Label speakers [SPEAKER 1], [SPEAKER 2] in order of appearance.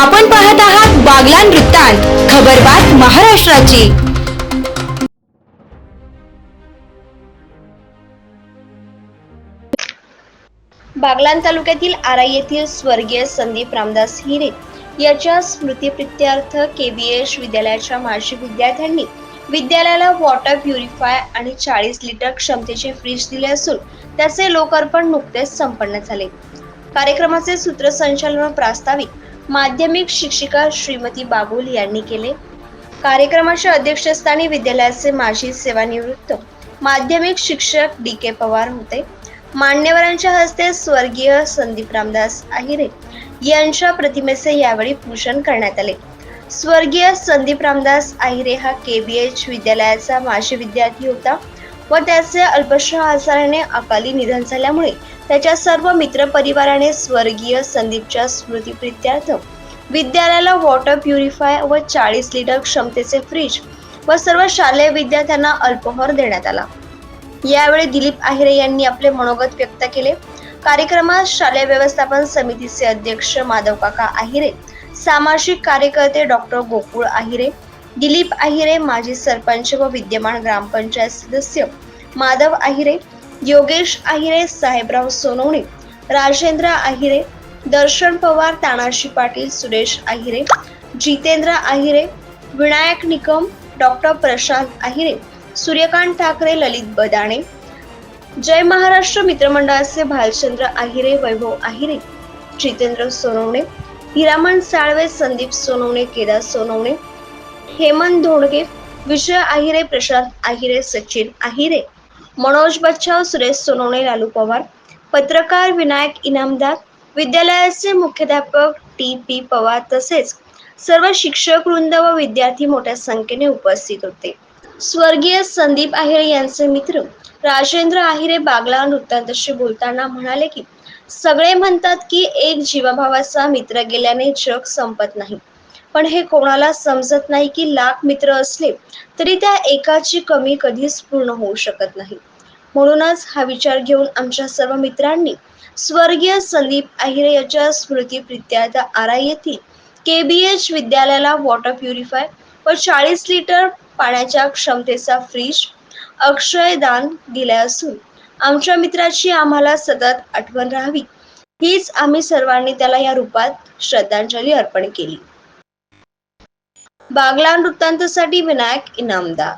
[SPEAKER 1] आपण पाहत आहात बागलान वृत्तांत खबरबात महाराष्ट्राची.
[SPEAKER 2] बागलाण तालुक्यातील आराई येथील स्वर्गीय संदीप रामदास हिरे याच्या स्मृतीप्रित्यर्थ केबीएस विद्यालयाच्या माजी विद्यार्थ्यांनी विद्यालयाला वॉटर प्युरिफाय आणि चाळीस लिटर क्षमतेचे फ्रीज दिले असून त्याचे लोकार्पण नुकतेच संपन्न झाले. कार्यक्रमाचे सूत्रसंचालन प्रास्ताविक माध्यमिक शिक्षिका श्रीमती बाबुल यांनी केले. कार्यक्रमाच्या अध्यक्षस्थानी विद्यालयाचे माजी सेवानिवृत्त माध्यमिक शिक्षक डी के पवार होते. मान्यवरांच्या हस्ते स्वर्गीय संदीप रामदास आहिरे यांच्या प्रतिमेचे यावेळी पूजन करण्यात आले. स्वर्गीय संदीप रामदास आहिरे हा केबीएच विद्यालयाचा माजी विद्यार्थी होता. व त्याचे अल्पशा आजाराने अकाली निधन झाल्यामुळे त्याच्या सर्व मित्रपरिवाराने स्वर्गीय संदीपच्या स्मृतीप्रित्यर्थ विद्यालयाला वॉटर प्युरिफाय व चाळीस लिटर क्षमतेचे फ्रीज व सर्व शालेय विद्यार्थ्यांना अल्पहार देण्यात आला. यावेळी दिलीप आहिरे यांनी आपले मनोगत व्यक्त केले. कार्यक्रमात शालेय व्यवस्थापन समितीचे अध्यक्ष माधव काका आहिरे सामाजिक कार्यकर्ते डॉक्टर गोकुळ आहिरे दिलीप आहिरे माजी सरपंच व विद्यमान ग्रामपंचायत सदस्य. माधव आहिरे योगेश आहिरे साहेबराव सोनवणे राजेंद्र आहिरे दर्शन पवार तानाजी पाटील सुरेश आहिरे जितेंद्र आहिरे विनायक निकम डॉक्टर प्रशांत आहिरे सूर्यकांत ठाकरे ललित बदाणे जय महाराष्ट्र मित्रमंडळाचे भालचंद्र आहिरे वैभव आहिरे जितेंद्र सोनवणे हिरामण साळवे संदीप सोनवणे केदार सोनवणे हेमंत धोंडगे विजय आहिरे प्रशांत आहिरे सचिन आहिरे मनोज बच्चाव सुरेश सोनवणे लालू पवार पत्रकार विनायक इनामदार विद्यालयाचे मुख्याध्यापक टी पी पवार तसेच सर्व शिक्षक वृंद व विद्यार्थी मोठ्या संख्येने उपस्थित होते. स्वर्गीय संदीप आहिरे यांचे मित्र राजेंद्र आहिरे बागला वृत्तांतशी बोलताना म्हणाले की सगळे म्हणतात की एक जीवाभावाचा मित्र गेल्याने जग संपत नाही. पण हे कोणाला समजत नाही की लाख मित्र असले तरी त्या एकाची कमी कधीच पूर्ण होऊ शकत नाही. म्हणूनच हा विचार घेऊन आमच्या सर्व मित्रांनी स्वर्गीय संदीप अहिरे याच्या स्मृतीप्रित्यार्थ आरा येथील एच विद्यालयाला वॉटर प्युरिफाय व चाळीस लिटर पाण्याच्या क्षमतेचा फ्रीज अक्षयदान दिले असून आमच्या मित्राची आम्हाला सतत आठवण राहावी. हीच आम्ही सर्वांनी त्याला या रूपात श्रद्धांजली अर्पण केली. बागला वृत्तांतसाठी विनायक इनामदार.